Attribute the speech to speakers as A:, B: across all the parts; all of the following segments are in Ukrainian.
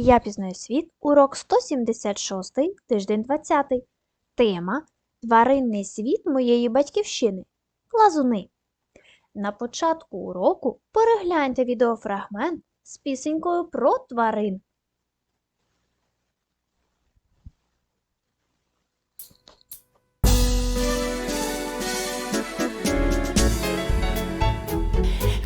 A: Я пізнаю світ, урок 176, тиждень 20. Тема Тваринний світ моєї батьківщини. Лазуни. На початку уроку перегляньте відеофрагмент з пісенькою про тварин.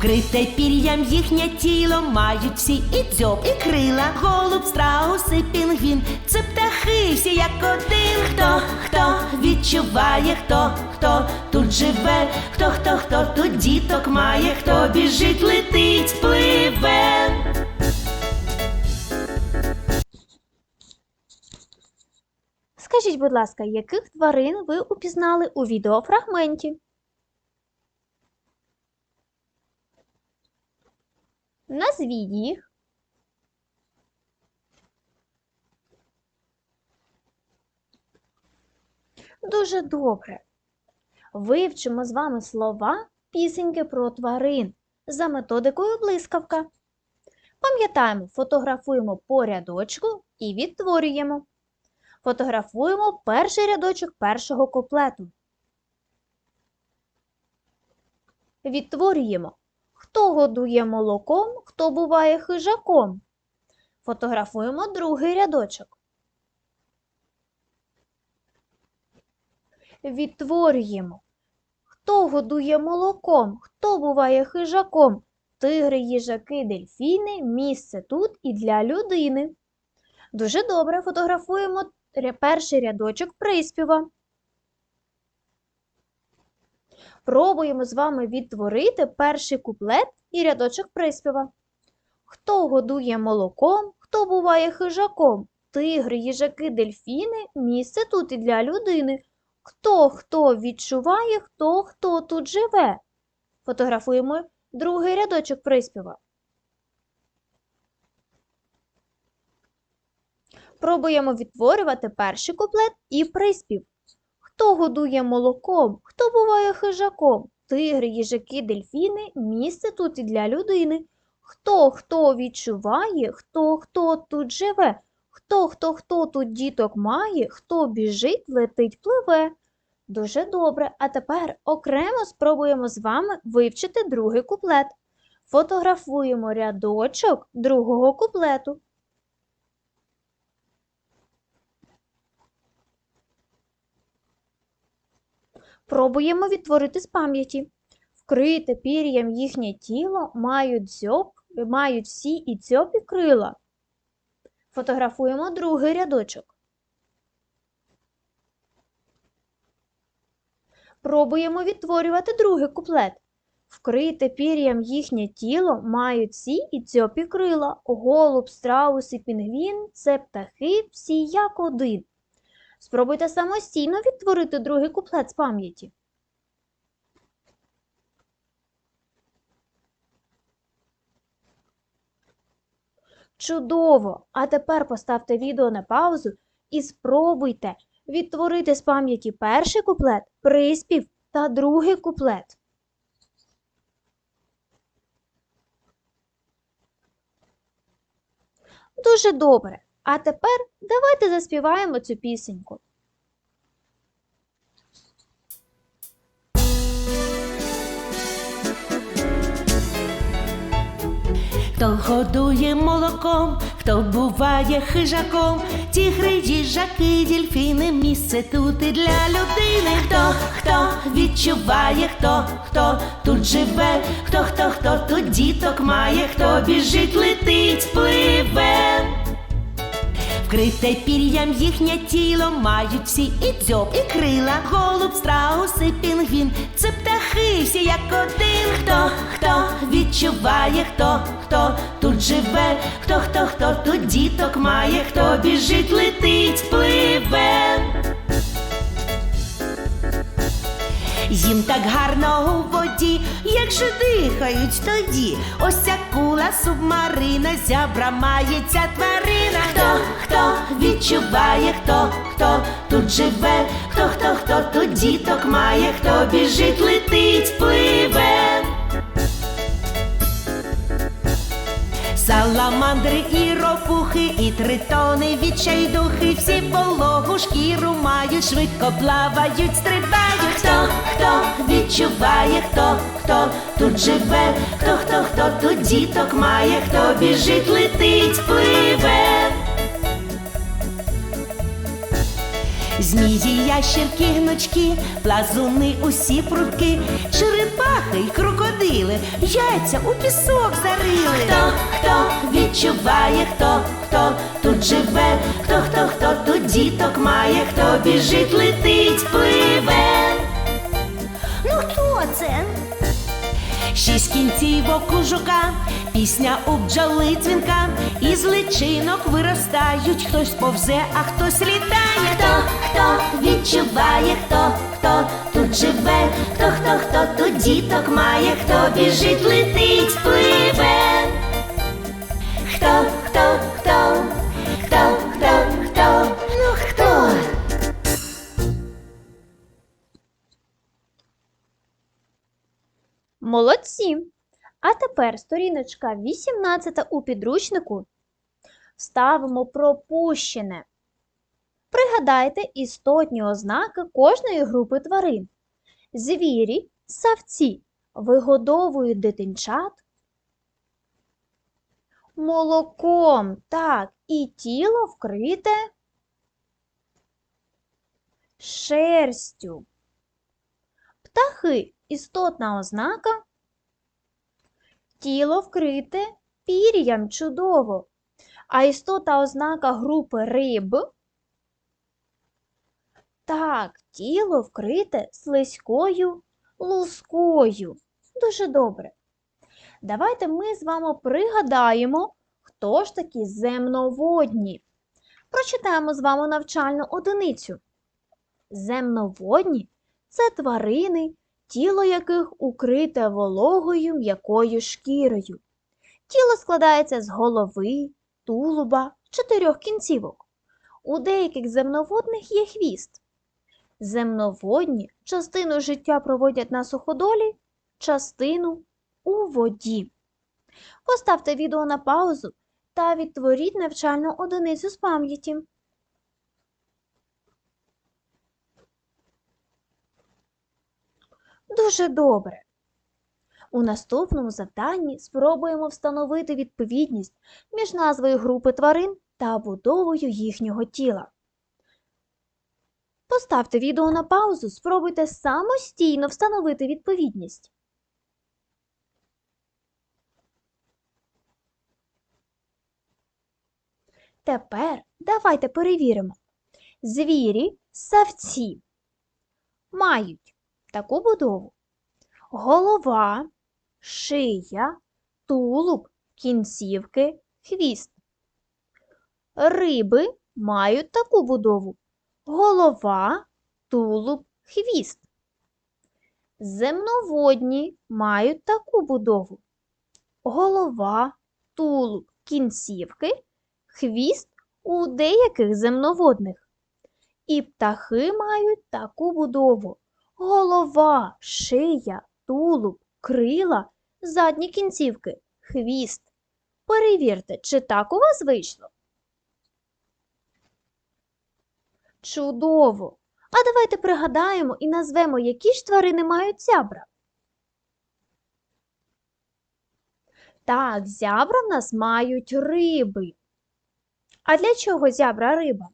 B: Вкрите пір'ям їхнє тіло мають всі і дзьоб, і крила, голуб, страус і пінгвін. Це птахи всі як один. Хто хто відчуває, хто хто тут живе, хто хто хто тут діток має, хто біжить, летить, пливе.
A: Скажіть, будь ласка, яких тварин ви упізнали у відеофрагменті? Назвіть їх. Дуже добре. Вивчимо з вами слова пісеньки про тварин за методикою блискавка. Пам'ятаємо, фотографуємо по рядочку і відтворюємо. Фотографуємо перший рядочок першого куплету. Відтворюємо. Хто годує молоком, хто буває хижаком. Фотографуємо другий рядочок. Відтворюємо. Хто годує молоком, хто буває хижаком. Тигри, їжаки, дельфіни, місце тут і для людини. Дуже добре фотографуємо перший рядочок приспіва. Пробуємо з вами відтворити перший куплет і рядочок приспіва. Хто годує молоком, хто буває хижаком? Тигри, їжаки, дельфіни, місце тут і для людини. Хто хто відчуває, хто хто тут живе. Фотографуємо другий рядочок приспіва. Пробуємо відтворювати перший куплет і приспів. Хто годує молоком, хто буває хижаком? Тигри, їжаки, дельфіни, місце тут і для людини. Хто хто відчуває, хто хто тут живе, хто хто хто тут діток має, хто біжить, летить, пливе. Дуже добре. А тепер окремо спробуємо з вами вивчити другий куплет. Фотографуємо рядочок другого куплету. Пробуємо відтворити з пам'яті. Вкрите пір'ям їхнє тіло мають дзьоб, мають всі і дзьоб крила. Фотографуємо другий рядочок. Пробуємо відтворювати другий куплет. Вкрите пір'ям їхнє тіло мають всі і дзьоб і крила. Голуб, страус і пінгвін це птахи всі як один. Спробуйте самостійно відтворити другий куплет з пам'яті. Чудово! А тепер поставте відео на паузу і спробуйте відтворити з пам'яті перший куплет, приспів та другий куплет. Дуже добре. А тепер давайте заспіваємо цю пісеньку.
B: Хто годує молоком, хто буває хижаком, тігри, їжаки, дільфіни, місце тут і для людини. Хто хто відчуває, хто хто тут живе, хто хто хто тут діток має, хто біжить, летить, пливе. Вкрите пір'ям їхнє тіло мають всі і дзьоб, і крила, голуб, страус і пінгвін. Це птахи всі як один. Хто хто відчуває, хто хто тут живе, хто хто хто тут діток має, хто біжить, летить, пливе. Їм так гарно у воді, як же дихають тоді. Ось ця кула субмарина, зябра має ця тварина. Хто, хто відчуває, хто, хто тут живе, хто, хто, хто тут діток має, хто біжить, летить, пливе. Саламандри і ропухи, і тритони, відчайдухи, всі вологу шкіру мають, швидко плавають, стрибають. Хто, хто відчуває, хто, хто тут живе, хто, хто, хто тут діток має, хто біжить, летить, пливе. Змії, ящерки, гнучки, плазуни, усі прутки, черепахи й крокодили, яйця у пісок зарили. Хто, хто відчуває, хто, хто тут живе, хто, хто, хто тут діток має, хто біжить, летить, пливе. Ну хто це? Шість кінцівок у жука, пісня у бджоли дзвінка, із личинок виростають, хтось повзе, а хтось літає. Хто, хто відчуває, хто, хто тут живе, хто, хто, хто тут діток має, хто біжить, летить, пливе. Хто, хто, хто, хто, хто, хто, ну хто?
A: Молодці! А тепер сторіночка 18 у підручнику. Ставимо пропущене. Пригадайте істотні ознаки кожної групи тварин. Звірі, савці вигодовують дитинчат молоком, так, і тіло вкрите шерстю. Птахи істотна ознака. Тіло вкрите пір'ям чудово. А істота ознака групи риб. Так, тіло вкрите слизькою лускою. Дуже добре. Давайте ми з вами пригадаємо, хто ж такі земноводні. Прочитаємо з вами навчальну одиницю. Земноводні це тварини, тіло яких укрите вологою м'якою шкірою. Тіло складається з голови, тулуба, чотирьох кінцівок. У деяких земноводних є хвіст. Земноводні частину життя проводять на суходолі, частину у воді. Поставте відео на паузу та відтворіть навчальну одиницю з пам'яті. Дуже добре. У наступному завданні спробуємо встановити відповідність між назвою групи тварин та будовою їхнього тіла. Поставте відео на паузу, спробуйте самостійно встановити відповідність. Тепер давайте перевіримо. Звірі, савці мають таку будову: голова, шия, тулуб, кінцівки, хвіст. Риби мають таку будову: голова, тулуб, хвіст. Земноводні мають таку будову: голова, тулуб, кінцівки, хвіст у деяких земноводних. І птахи мають таку будову: голова, шия, тулуб, крила, задні кінцівки, хвіст. Перевірте, чи так у вас вийшло? Чудово! А давайте пригадаємо і назвемо, які ж тварини мають зябра. Так, зябра в нас мають риби. А для чого зябра риба?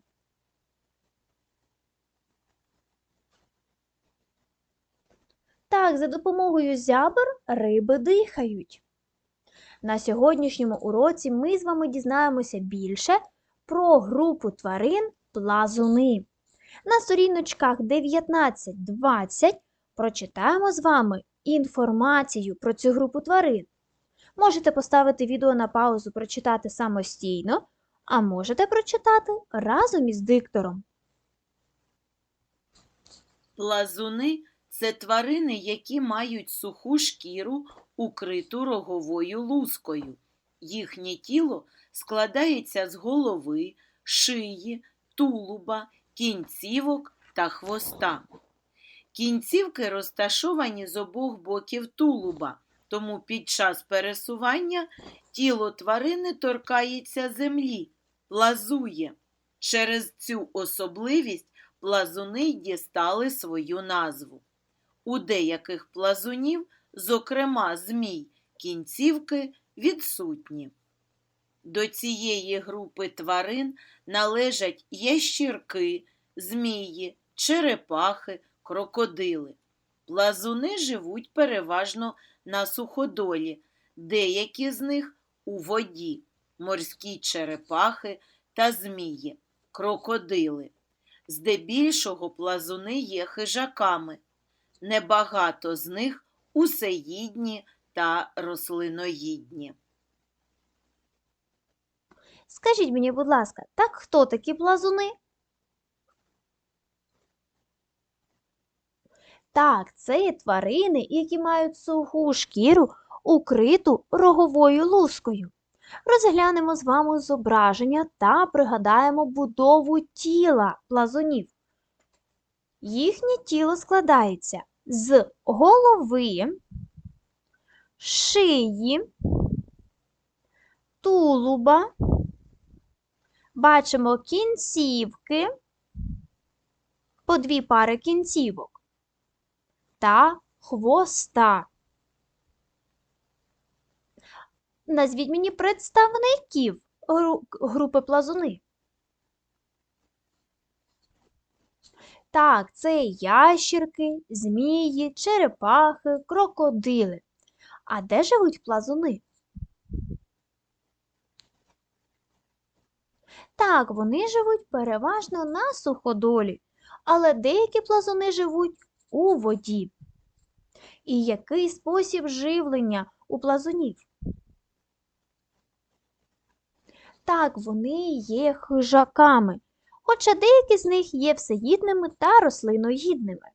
A: Так, за допомогою зябр риби дихають. На сьогоднішньому уроці ми з вами дізнаємося більше про групу тварин плазуни. На сторіночках 19-20 прочитаємо з вами інформацію про цю групу тварин. Можете поставити відео на паузу, прочитати самостійно, а можете прочитати разом із диктором.
C: Плазуни Це тварини, які мають суху шкіру, укриту роговою лускою. Їхнє тіло складається з голови, шиї, тулуба, кінцівок та хвоста. Кінцівки розташовані з обох боків тулуба, тому під час пересування тіло тварини торкається землі, плазує. Через цю особливість плазуни дістали свою назву. У деяких плазунів, зокрема змій, кінцівки відсутні. До цієї групи тварин належать ящірки, змії, черепахи, крокодили. Плазуни живуть переважно на суходолі, деякі з них у воді, морські черепахи та змії, крокодили. Здебільшого плазуни є хижаками. Небагато з них усеїдні та рослиноїдні.
A: Скажіть мені, будь ласка, так хто такі плазуни? Так, це є тварини, які мають суху шкіру, укриту роговою лускою. Розглянемо з вами зображення та пригадаємо будову тіла плазунів. Їхнє тіло складається з голови, шиї, тулуба, бачимо кінцівки, по дві пари кінцівок та хвоста. Назвіть мені представників гру- групи плазуни. Так, це ящірки, змії, черепахи, крокодили. А де живуть плазуни? Так, вони живуть переважно на суходолі, але деякі плазуни живуть у воді. І який спосіб живлення у плазунів? Так, вони є хижаками, хоча деякі з них є всеїдними та рослиноїдними.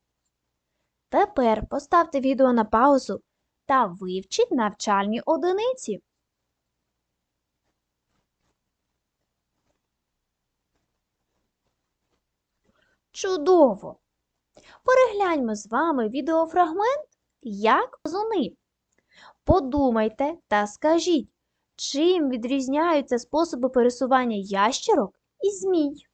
A: Тепер поставте відео на паузу та вивчіть навчальні одиниці. Чудово! Перегляньмо з вами відеофрагмент як плазуни. Подумайте та скажіть, чим відрізняються способи пересування ящерок і змій?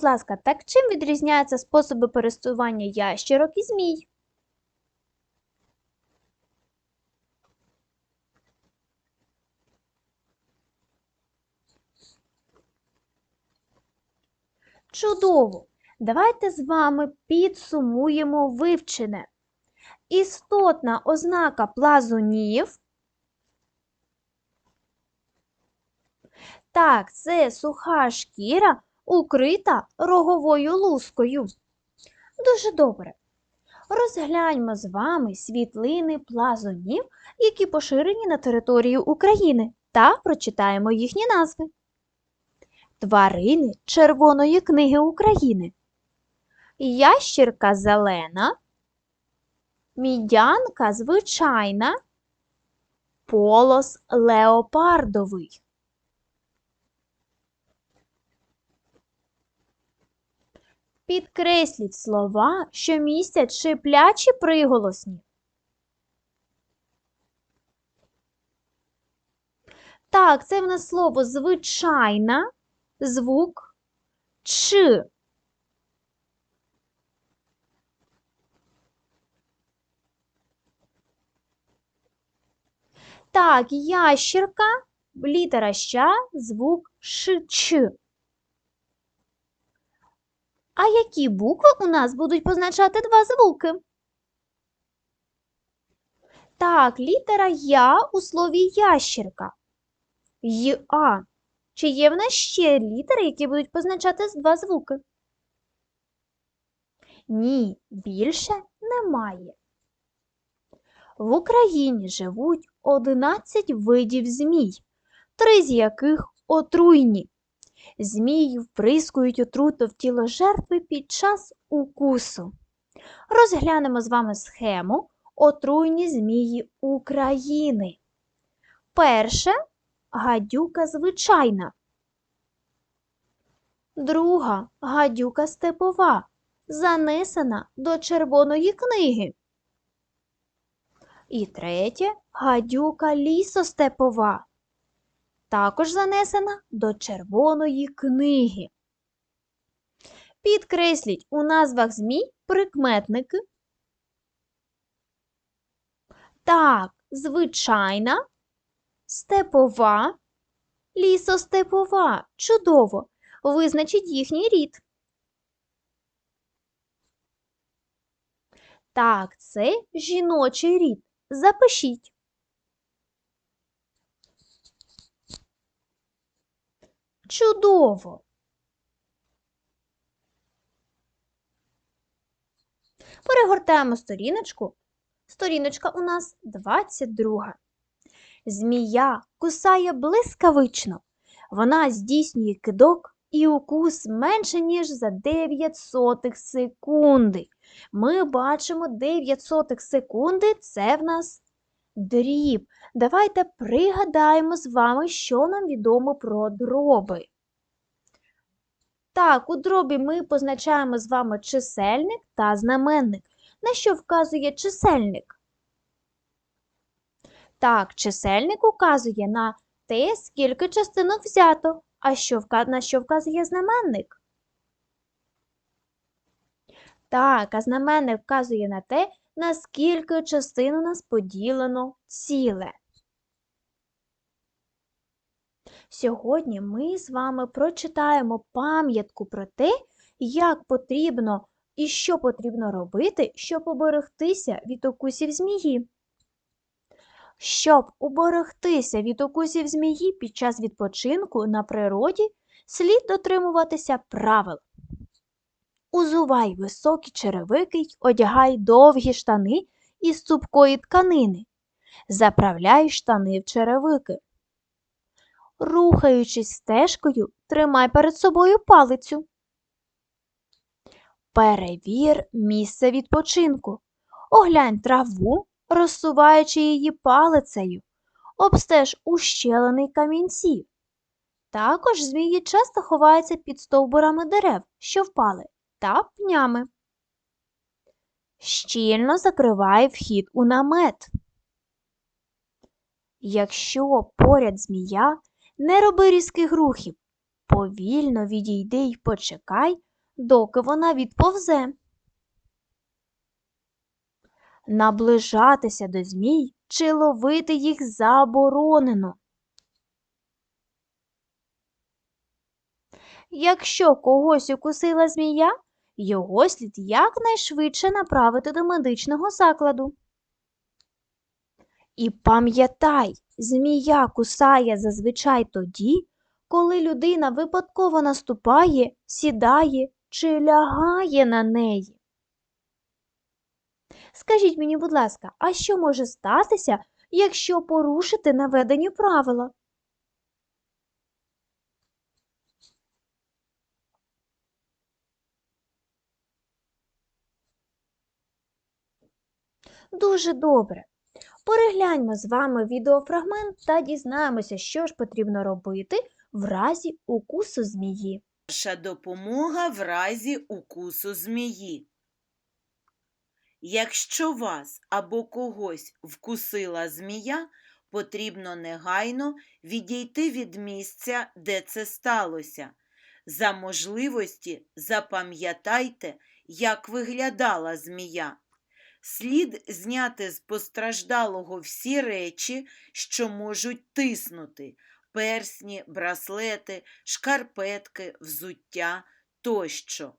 A: Будь ласка, так чим відрізняються способи пересування ящерок і змій? Чудово! Давайте з вами підсумуємо вивчене. Істотна ознака плазунів. Так, це суха шкіра, укрита роговою лускою. Дуже добре. Розгляньмо з вами світлини плазунів, які поширені на території України, та прочитаємо їхні назви. Тварини Червоної книги України. Ящірка зелена, мідянка звичайна, полос леопардовий. Підкресліть слова, що містять шиплячі приголосні. Так, це в нас слово звичайна, звук Ч. Так, ящерка, літера ща, звук ш, ч. А які букви у нас будуть позначати два звуки? Так, літера Я у слові ящерка. Й-А. Чи є в нас ще літери, які будуть позначати два звуки? Ні, більше немає. В Україні живуть 11 видів змій, три з яких отруйні. Змії вприскують отруту в тіло жертви під час укусу. Розглянемо з вами схему отруйні змії України. Перше гадюка звичайна. Друга гадюка степова, занесена до червоної книги. І третє гадюка лісостепова, також занесена до червоної книги. Підкресліть у назвах змій прикметники. Так, звичайна, степова, лісостепова. Чудово! Визначіть їхній рід. Так, це жіночий рід. Запишіть. Чудово! Перегортаємо сторіночку. Сторіночка у нас 22. Змія кусає блискавично. Вона здійснює кидок і укус менше, ніж за 9 сотих секунди. Ми бачимо 9 сотих секунди це в нас дріб. Давайте пригадаємо з вами, що нам відомо про дроби. Так, у дробі ми позначаємо з вами чисельник та знаменник. На що вказує чисельник? Так, чисельник указує на те, скільки частинок взято. А що на що вказує знаменник? Так, а знаменник вказує на те, наскільки частин у нас поділено ціле. Сьогодні ми з вами прочитаємо пам'ятку про те, як потрібно і що потрібно робити, щоб оберегтися від укусів змії. Щоб уберегтися від укусів змії під час відпочинку на природі, слід дотримуватися правил. Узувай високі черевики й одягай довгі штани із цупкої тканини. Заправляй штани в черевики. Рухаючись стежкою, тримай перед собою палицю. Перевір місце відпочинку. Оглянь траву, розсуваючи її палицею. Обстеж ущелини й камінці. Також змії часто ховаються під стовбурами дерев, що впали, та пнями. Щільно закривай вхід у намет. Якщо поряд змія, не роби різких рухів. Повільно відійди й почекай, доки вона відповзе. Наближатися до змій чи ловити їх заборонено. Якщо когось укусила змія, його слід якнайшвидше направити до медичного закладу. І пам'ятай, змія кусає зазвичай тоді, коли людина випадково наступає, сідає чи лягає на неї. Скажіть мені, будь ласка, а що може статися, якщо порушити наведені правила? Дуже добре. Перегляньмо з вами відеофрагмент та дізнаємося, що ж потрібно робити в разі укусу змії.
C: Перша допомога в разі укусу змії. Якщо вас або когось вкусила змія, потрібно негайно відійти від місця, де це сталося. За можливості запам'ятайте, як виглядала змія. Слід зняти з постраждалого всі речі, що можуть тиснути персні, браслети, шкарпетки, взуття тощо.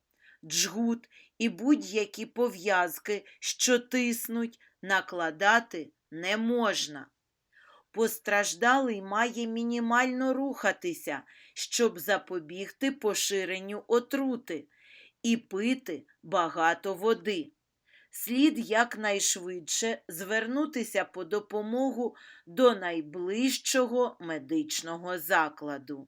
C: Джгут і будь-які пов'язки, що тиснуть, накладати не можна. Постраждалий має мінімально рухатися, щоб запобігти поширенню отрути, і пити багато води. Слід якнайшвидше звернутися по допомогу до найближчого медичного закладу.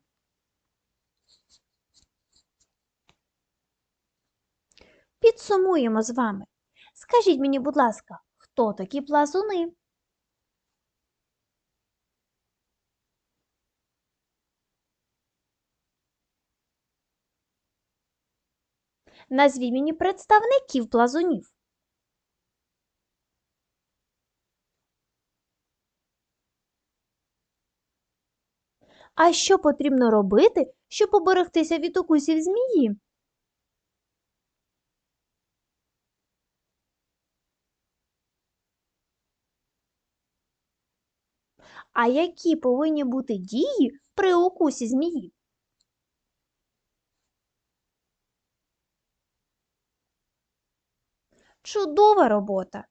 A: Підсумуємо з вами. Скажіть мені, будь ласка, хто такі плазуни? Назвіть мені представників плазунів. А що потрібно робити, щоб поберегтися від укусів змії? А які повинні бути дії при укусі змії? Чудова робота!